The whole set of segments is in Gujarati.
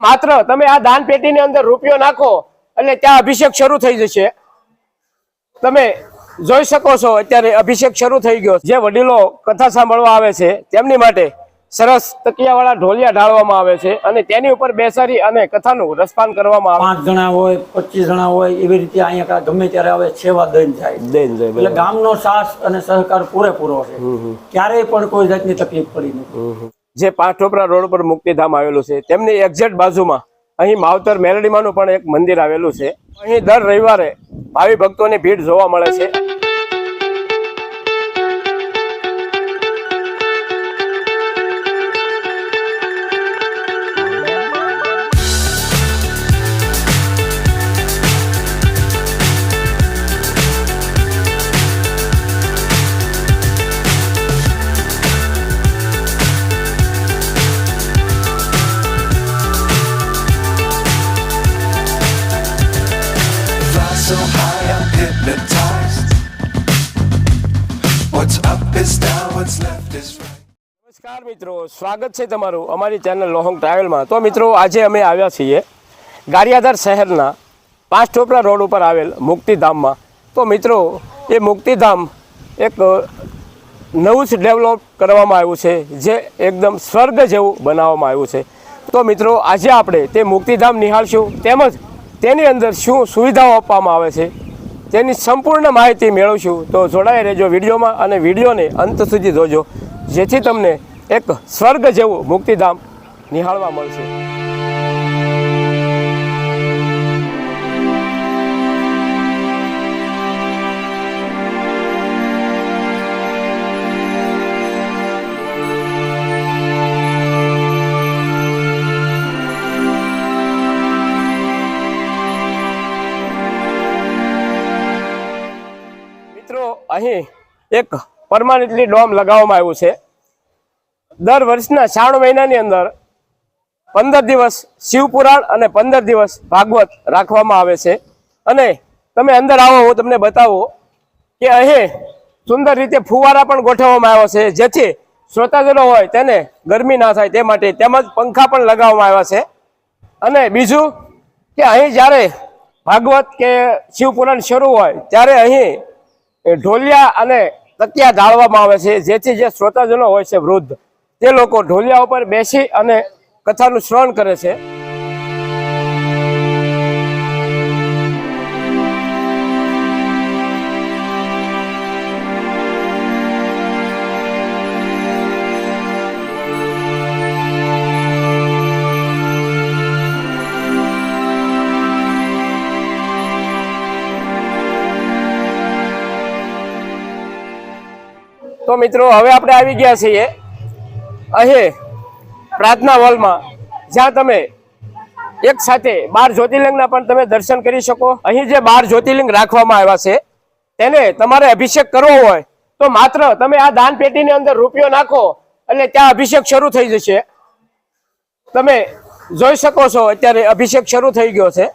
માત્ર તમે આ દાન પેટીની અંદર રૂપિયો નાખો એટલે ત્યાં અભિષેક શરૂ થઈ જશે. તમે જોઈ શકો છો અત્યારે અભિષેક શરૂ થઈ ગયો. જે વડીલો કથા સાંભળવા આવે છે તેમની માટે સરસ તકિયાવાળા ઢોલિયા ઢાળવામાં આવે છે અને તેની ઉપર બેસાડી અને કથાનું રસપાન કરવામાં આવે. પાંચ જણા હોય પચીસ જણા હોય એવી રીતે અહીંયા ગમે ત્યારે આવે સેવા દઈને જાય. દૈન જાય એટલે ગામનો સાસ અને સહકાર પૂરેપૂરો છે. ક્યારેય પણ કોઈ જાતની તકલીફ પડી નથી. જે પાઠોપરા રોડ પર મુક્તિધામ આવેલું છે, તેમની એક્ઝેક્ટ બાજુમાં અહીં માવતર મેલડીમાનું પણ એક મંદિર આવેલું છે. અહીં દર રવિવારે ભાવિ ભક્તોની ભીડ જોવા મળે છે. નમસ્કાર મિત્રો, સ્વાગત છે તમારું અમારી ચેનલ લોહંગ ટ્રાવેલમાં. તો મિત્રો, આજે અમે આવ્યા છીએ ગારિયાધાર શહેરના પાંચ ટોપરા રોડ ઉપર આવેલ મુક્તિધામમાં. તો મિત્રો, એ મુક્તિધામ એક નવું જ ડેવલપ કરવામાં આવ્યું છે, જે એકદમ સ્વર્ગ જેવું બનાવવામાં આવ્યું છે. તો મિત્રો, આજે આપણે તે મુક્તિધામ નિહાળશું, તેમજ તેની અંદર શું સુવિધાઓ આપવામાં આવે છે તેની સંપૂર્ણ માહિતી મેળવશું તો જોડાઈ રહેજો વિડીયોમાં અને વિડીયોને અંત સુધી જોજો. જેથી તમને એક સ્વર્ગ જેવું મુક્તિધામ નિહાળવા મળશે. અહીં એક પરમાનન્ટલી ડોમ લગાવવામાં આવ્યું છે. દર વર્ષના શ્રાવણ મહિનાની અંદર પંદર દિવસ શિવપુરાણ અને પંદર દિવસ ભાગવત રાખવામાં આવે છે. અને તમે અંદર આવો, હું તમને બતાવું કે અહીં સુંદર રીતે ફુવારા પણ ગોઠવવામાં આવ્યો છે. જેથી શ્રોતાજનો હોય તેને ગરમી ના થાય તે માટે તેમજ પંખા પણ લગાવવામાં આવ્યા છે. અને બીજું કે અહીં જ્યારે ભાગવત કે શિવપુરાણ શરૂ હોય, ત્યારે અહીં ઢોલિયા અને તકિયા ઢાળવામાં આવે છે. જેથી જે શ્રોતાજનો હોય છે વૃદ્ધ, તે લોકો ઢોલિયા ઉપર બેસી અને કથાનું શ્રવણ કરે છે. તો મિત્રો, હવે આપણે આવી ગયા છીએ અહીં પ્રાર્થના હોલમાં, જ્યાં તમે એક સાથે બાર જ્યોતિર્લિંગના પણ તમે દર્શન કરી શકો. અહીં જે બાર જ્યોતિર્લિંગ રાખવામાં આવ્યા છે, તેને તમારે અભિષેક કરવો હોય તો માત્ર તમે આ દાન પેટીની અંદર રૂપિયો નાખો એટલે ત્યાં અભિષેક શરૂ થઈ જશે. તમે જોઈ શકો છો, અત્યારે અભિષેક શરૂ થઈ ગયો છે.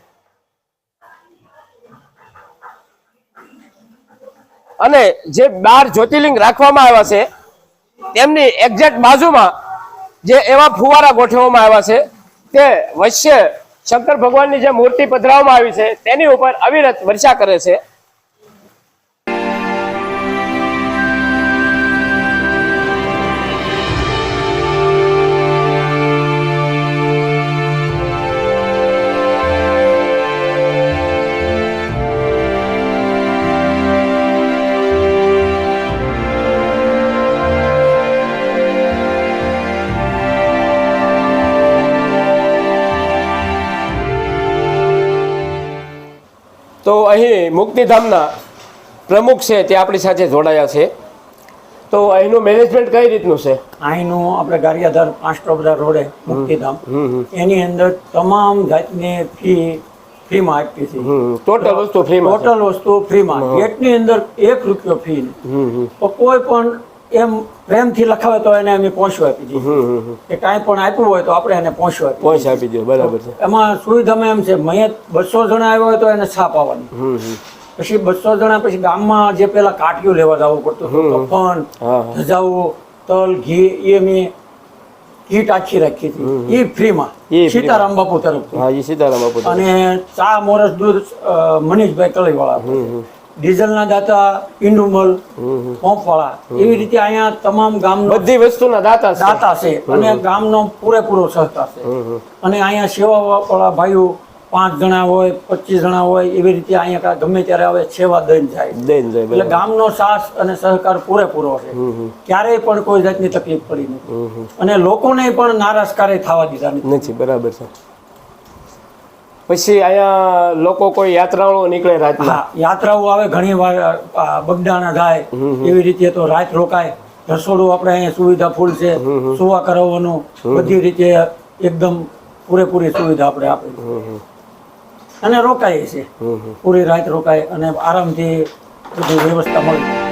અને જે બાર જ્યોતિર્લિંગ રાખવામાં આવ્યા છે, તેમની એક્ઝેક્ટ બાજુમાં જે એવા ફુવારા ગોઠવવામાં આવ્યા છે, તે વચ્ચે શંકર ભગવાનની જે મૂર્તિ પધરાવવામાં આવી છે, તેની ઉપર અવિરત વર્ષા કરે છે. તો અહીં મુક્તિધામના પ્રમુખ છે તે આપણી સાથે જોડાયા છે. તો અહીંનું મેનેજમેન્ટ કઈ રીતનું છે? અહીંનું આપણે ગારિયાધાર પાંચ રોડે મુક્તિધામ. એની અંદર તમામ જાતની ફી ફ્રીમાં આપી છે ટોટલ વસ્તુ ફ્રીમાં. ટોટલ વસ્તુ ફ્રીમાં ગેટની અંદર એક રૂપિયો ફી. તો કોઈ પણ એમ પ્રેમથી લખાવે તો એને અમે પહોંચવા આપી દઈએ. કે કાંઈ પણ આપ્યું હોય તો આપણે એને પહોંચવા આપી પહોંચ આપી દઈએ બરાબર છે. એમાં સુવિધામાં એમ છે મેં બસો જણા આવ્યા હોય તો એને છાપ આવવાની. પછી બસો જણા પછી ગામમાં જે પેલા કાટિયું લેવા જવું પડતું હતું કફન. ધજાવું તલ ઘી એ મેં કીટ આખી રાખી હતી. એ ફ્રીમાં. સીતારામ બાપુ તરફ સીતારામ બાપુ અને ચા મોરસ દૂધ મનીષભાઈ મનીષભાઈ કલઈવાળા ડીઝલના દાતા ઇન્ડુમલ પંપવાળા એવી રીતે અહીંયા તમામ ગામનો બધી વસ્તુના દાતા દાતા છે અને ગામનો પૂરેપૂરો સહકાર છે. અને અહીંયા સેવાવાળા ભાઈઓ પાંચ જણા હોય પચીસ જણા હોય એવી રીતે અહીંયા ગમે ત્યારે આવે સેવા દઈને જાય. દઈને જાય એટલે. ગામનો સાસ અને સહકાર પૂરેપૂરો છે. ક્યારેય પણ કોઈ જાતની તકલીફ પડી નથી. અને લોકોને પણ નારાજ ક્યારેય થવા દીધા નથી બરાબર છે. પછી અહીંયા લોકો કોઈ યાત્રાળુઓ નીકળે રાતના? યાત્રાઓ આવે ઘણી વાર આ, બગદાણા એવી રીતે તો રાત રોકાય. રસોડું આપણે અહીંયા સુવિધા ફૂલ છે. સુવા કરાવવાનું. બધી રીતે એકદમ પૂરેપૂરી સુવિધા આપણે આપી અને રોકાય છે પૂરી રાત રોકાય અને આરામથી બધી વ્યવસ્થા મળી.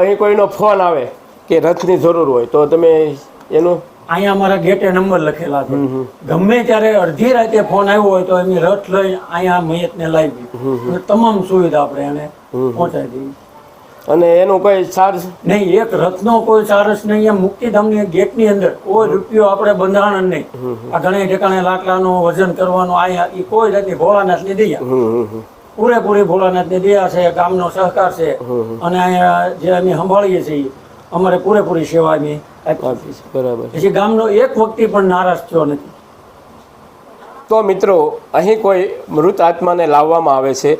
અહીં કોઈનો ફોન આવે કે રથની જરૂર હોય તો તમે એનું અહીંયા અમારા ગેટે નંબર લખેલા છે. ગમે ત્યારે અડધી રાતે ફોન આવ્યો હોય તો એની રથ લઈ અહીંયા મયતને લાવી. તમામ સુવિધા આપણે એને પહોંચાડી દઈએ. અને એનું કોઈ ચાર્જ? નહીં એક રથનો કોઈ ચાર્જ નહીં. એમ મુક્તિધામની ગેટની અંદર કોઈ રૂપિયો આપણે બંધારણ નહીં. આ ઘણા ઠેકાણે લાકડાનું વજન કરવાનું આ કોઈ જાતની ભોળાનાથ દયા. પૂરેપૂરી ભોળાનાથની દયા છે ગામનો સહકાર છે. અને અહીંયા જે અમે સંભાળીએ છીએ અમારે પૂરેપૂરી સેવા અમે આપી છે. બરાબર. પછી ગામનો એક વ્યક્તિ પણ નારાજ થયો નથી. તો મિત્રો અહીં કોઈ મૃત આત્માને લાવવામાં આવે છે?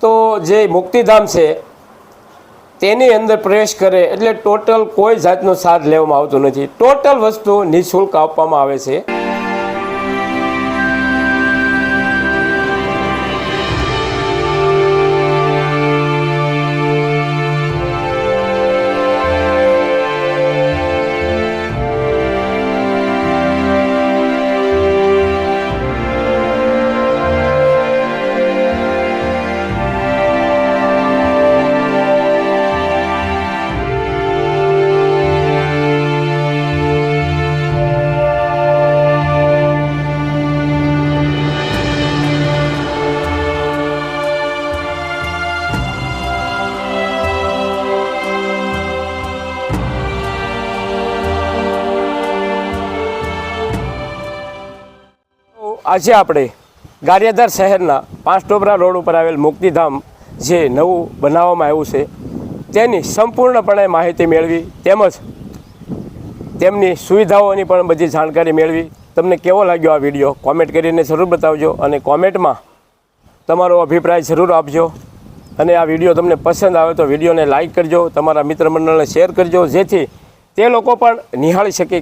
તો જે મુક્તિધામ છે તેની અંદર પ્રવેશ કરે એટલે ટોટલ કોઈ જાતનો સાથ લેવામાં આવતો નથી. ટોટલ વસ્તુ નિઃશુલ્ક આપવામાં આવે છે. આજે આપણે ગારિયાધાર શહેરના પાંચ ટોબરા રોડ ઉપર આવેલ મુક્તિધામ જે નવું બનાવવામાં આવ્યું છે, તેની સંપૂર્ણપણે માહિતી મેળવી, તેમજ તેમની સુવિધાઓની પણ બધી જાણકારી મેળવી. તમને કેવો લાગ્યો આ વીડિયો? કોમેન્ટ કરીને જરૂર બતાવજો અને કોમેન્ટમાં તમારો અભિપ્રાય જરૂર આપજો. અને આ વીડિયો તમને પસંદ આવે તો વિડીયોને લાઇક કરજો, તમારા મિત્ર મંડળને શેર કરજો, જેથી તે લોકો પણ નિહાળી શકે કે